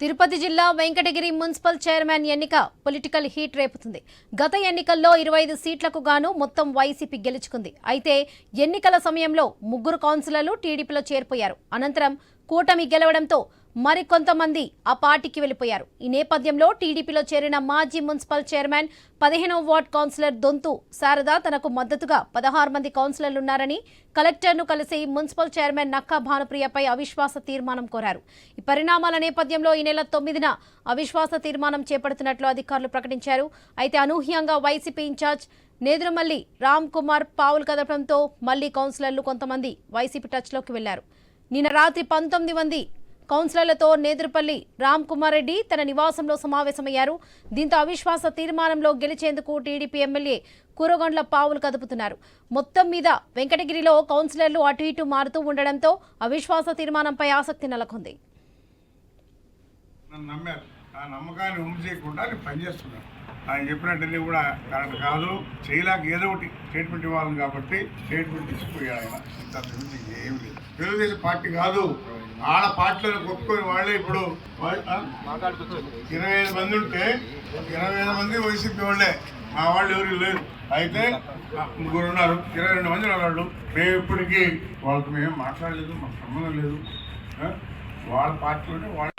తిరుపతి జిల్లా Venkatagiri municipal chairman ఎన్నిక political heat రేపుతుంది. గత ఎన్నికల్లో ఇరవై ఐదు సీట్లకు గాను మొత్తం వైసీపీ గెలుచుకుంది. అయితే ఎన్నికల సమయంలో ముగ్గురు కౌన్సిలర్లు టీడీపీలో చేరిపోయారు. అనంతరం కూటమి గెలవడంతో మరికొంతమంది ఆ పార్టీకి వెళ్ళిపోయారు ఈ నేపథ్యంలో టీడీపీలో చేరిన మాజీ మున్సిపల్ చైర్మన్ పదిహేనవ వార్డ్ కౌన్సిలర్ దొంతు శారద తనకు మద్దతుగా పదహారు మంది కౌన్సిలర్లున్నారని కలెక్టర్ను కలిసి మున్సిపల్ చైర్మన్ నక్కా భానుప్రియపై అవిశ్వాస తీర్మానం కోరారు. ఈ పరిణామాల నేపథ్యంలో ఈ నెల తొమ్మిదిన అవిశ్వాస తీర్మానం చేపడుతున్నట్లు అధికారులు ప్రకటించారు. అయితే అనూహ్యంగా వైసీపీ ఇన్ఛార్జ్ నేదురుమల్లి రామ్ కుమార్ పావులు కదపడంతో మళ్ళీ కౌన్సిలర్లు కొంతమంది వైసీపీ టచ్లోకి వెళ్ళారు. నిన్న రాత్రి పంతొమ్మిది మంది కౌన్సిలర్లతో నేదురుపల్లి రామ్ కుమార్ రెడ్డి తన నివాసంలో సమావేశమయ్యారు. దీంతో అవిశ్వాస తీర్మానంలో గెలిచేందుకు టీడీపీ ఎమ్మెల్యే కూరగొండ్ల పావులు కదుపుతున్నారు. మొత్తం మీద వెంకటగిరిలో కౌన్సిలర్లు అటు ఇటు మారుతూ ఉండడంతో అవిశ్వాస తీర్మానంపై ఆసక్తి నెలకొంది. నమ్మారు. ఆ నమ్మకాన్ని ఆయన చెప్పినట్టన్నీ కూడా కరెక్ట్ కాదు. చేయలేక ఏదో ఒకటి స్టేట్మెంట్ ఇవ్వాలి కాబట్టి స్టేట్మెంట్ ఇచ్చిపోయాడు ఆయన ఇంత అభివృద్ధి ఏం లేదు. తెలుగుదేశం పార్టీ కాదు. ఆడ పార్టీలను కొట్టుకొని వాళ్ళే ఇప్పుడు ఇరవై ఐదు మంది ఉంటే ఇరవై ఐదు మంది వైసీపీ వాళ్ళే. మా వాళ్ళు ఎవరు లేరు. అయితే ముగ్గురు ఉన్నారు. ఇరవై రెండు మంది వాళ్ళు మేము ఇప్పటికీ వాళ్ళకి మేము మాట్లాడలేదు మాకు సంబంధం లేదు. వాళ్ళ వాళ్ళ పార్టీలోనే వాళ్ళ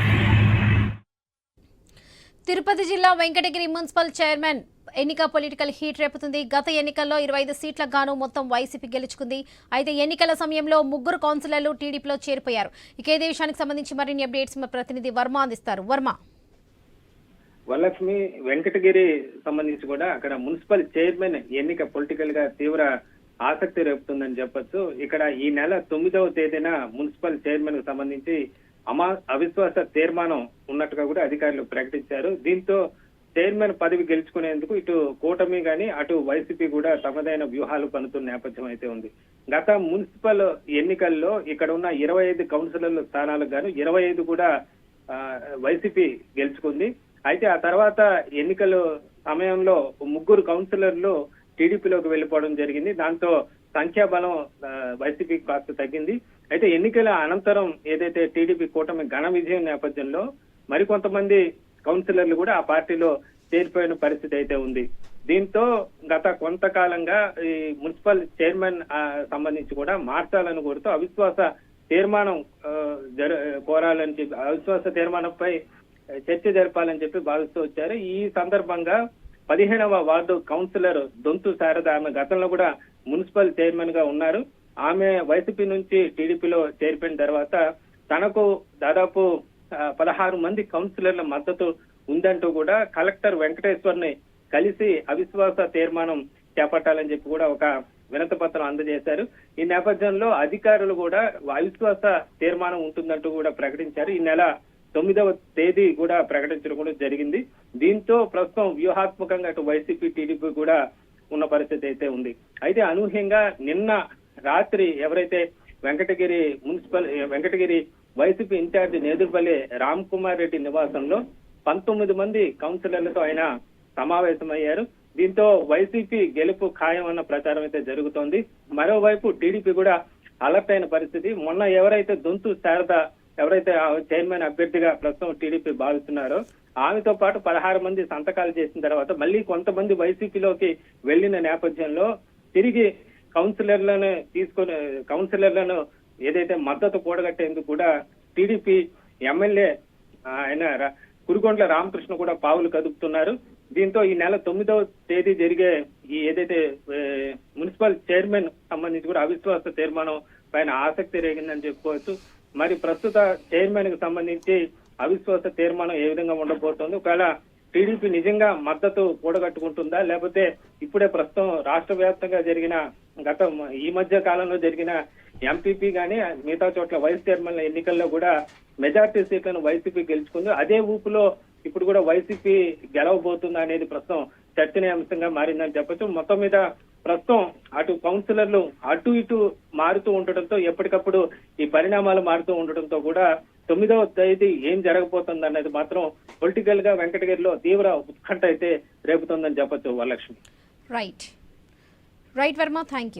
తిరుపతి జిల్లా వెంకటగిరి మున్సిపల్ చైర్మన్ ఎన్నిక పొలిటికల్ హీట్ రేపుతుంది. గత ఎన్నికల్లో ఇరవై ఐదు సీట్లకు గాను మొత్తం వైసీపీ గెలుచుకుంది. అయితే ఎన్నికల సమయంలో ముగ్గురు కౌన్సిలర్లు టీడీపీలో చేరిపోయారు. ఇక ఇదే విషయానికి సంబంధించి మరిన్ని అప్డేట్స్ మా ప్రతినిధి వర్మ అందిస్తారు. వర్మ. వరలక్ష్మి వెంకటగిరి సంబంధించి కూడా అక్కడ మున్సిపల్ చైర్మన్ ఎన్నిక పొలిటికల్గా తీవ్ర ఆసక్తి రేపుతుందని చెప్పొచ్చు. ఇక్కడ ఈ నెల తొమ్మిదవ తేదీన మున్సిపల్ చైర్మన్కు సంబంధించి అమా అవిశ్వాస తీర్మానం ఉన్నట్టుగా కూడా అధికారులు ప్రకటించారు. దీంతో చైర్మన్ పదవి గెలుచుకునేందుకు ఇటు కూటమి గాని అటు వైసీపీ కూడా తమదైన వ్యూహాలు పనుతున్న నేపథ్యం అయితే ఉంది. గత మున్సిపల్ ఎన్నికల్లో ఇక్కడ ఉన్న ఇరవై ఐదు కౌన్సిలర్ల స్థానాలకు గాను ఇరవై ఐదు కూడా వైసీపీ గెలుచుకుంది. అయితే ఆ తర్వాత ఎన్నికల సమయంలో ముగ్గురు కౌన్సిలర్లు టీడీపీలోకి వెళ్ళిపోవడం జరిగింది. దాంతో సంఖ్యాబలం వైసీపీకి కాస్త తగ్గింది. అయితే ఎన్నికల అనంతరం ఏదైతే టీడీపీ కూటమి ఘన విజయం నేపథ్యంలో మరికొంతమంది కౌన్సిలర్లు కూడా ఆ పార్టీలో చేరిపోయిన పరిస్థితి అయితే ఉంది. దీంతో గత కొంతకాలంగా ఈ మున్సిపల్ చైర్మన్ సంబంధించి కూడా మార్చాలని కోరుతూ అవిశ్వాస తీర్మానం జర- కోరాలని చెప్పి అవిశ్వాస తీర్మానంపై చర్చ జరపాలని చెప్పి భావిస్తూ వచ్చారు. ఈ సందర్భంగా పదిహేనవ వార్డు కౌన్సిలర్ దొంతు శారద ఆమె గతంలో కూడా మున్సిపల్ చైర్మన్గా ఉన్నారు. ఆమె వైసీపీ నుంచి టీడీపీలో చేరిపోయిన తర్వాత తనకు దాదాపు పదహారు మంది కౌన్సిలర్ల మద్దతు ఉందంటూ కూడా కలెక్టర్ వెంకటేశ్వర్ని కలిసి అవిశ్వాస తీర్మానం చేపట్టాలని చెప్పి కూడా ఒక వినతి పత్రం అందజేశారు. ఈ నేపథ్యంలో అధికారులు కూడా అవిశ్వాస తీర్మానం ఉంటుందంటూ కూడా ప్రకటించారు. ఈ నెల తొమ్మిదవ తేదీ కూడా ప్రకటించడం కూడా జరిగింది. దీంతో ప్రస్తుతం వ్యూహాత్మకంగా అటు వైసీపీ టీడీపీ కూడా ఉన్న పరిస్థితి అయితే ఉంది. అయితే అనూహ్యంగా నిన్న రాత్రి ఎవరైతే Venkatagiri municipal Venkatagiri YCP incharge Nedurupalli Ram Kumar Reddy నివాసంలో పంతొమ్మిది మంది కౌన్సిలర్లతో ఆయన సమావేశమయ్యారు. దీంతో వైసీపీ గెలుపు ఖాయం అన్న ప్రచారం అయితే జరుగుతోంది. మరోవైపు టీడీపీ కూడా అలర్ట్ అయిన పరిస్థితి. మొన్న ఎవరైతే దొంతు శారద ఎవరైతే చైర్మన్ అభ్యర్థిగా ప్రస్తుతం టీడీపీ భావిస్తున్నారో ఆమెతో పాటు పదహారు మంది సంతకాలు చేసిన తర్వాత మళ్ళీ కొంతమంది వైసీపీలోకి వెళ్ళిన నేపథ్యంలో తిరిగి కౌన్సిలర్లను తీసుకొని కౌన్సిలర్లను ఏదైతే మద్దతు కూడగట్టేందుకు కూడా టీడీపీ ఎమ్మెల్యే ఆయన కురుగొండ్ల రామకృష్ణ కూడా పావులు కదుపుతున్నారు. దీంతో ఈ నెల తొమ్మిదవ తేదీ జరిగే ఈ ఏదైతే మున్సిపల్ చైర్మన్ సంబంధించి కూడా అవిశ్వాస తీర్మానం పైన ఆసక్తి రేగిందని చెప్పుకోవచ్చు. మరి ప్రస్తుత చైర్మన్కు సంబంధించి అవిశ్వాస తీర్మానం ఏ విధంగా ఉండబోతోంది? ఒకవేళ టీడీపీ నిజంగా మద్దతు కూడగట్టుకుంటుందా? లేకపోతే ఇప్పుడే ప్రస్తుతం రాష్ట్ర వ్యాప్తంగా జరిగిన గత ఈ మధ్య కాలంలో జరిగిన ఎంపీపీ గానీ మిగతా చోట్ల వైస్ చైర్మన్ ఎన్నికల్లో కూడా మెజార్టీ సీట్లను వైసీపీ గెలుచుకుంది. అదే ఊపులో ఇప్పుడు కూడా వైసీపీ గెలవబోతుందా అనేది ప్రస్తుతం చర్చనీయాంశంగా మారిందని చెప్పొచ్చు. మొత్తం మీద ప్రస్తుతం అటు కౌన్సిలర్లు అటు ఇటు మారుతూ ఉండటంతో ఎప్పటికప్పుడు ఈ పరిణామాలు మారుతూ ఉండటంతో కూడా తొమ్మిదవ తేదీ ఏం జరగబోతుంది అనేది మాత్రం పొలిటికల్గా వెంకటగిరిలో తీవ్ర ఉత్కంఠ అయితే రేపుతుందని చెప్పొచ్చు Varalakshmi. Right right Varma thank you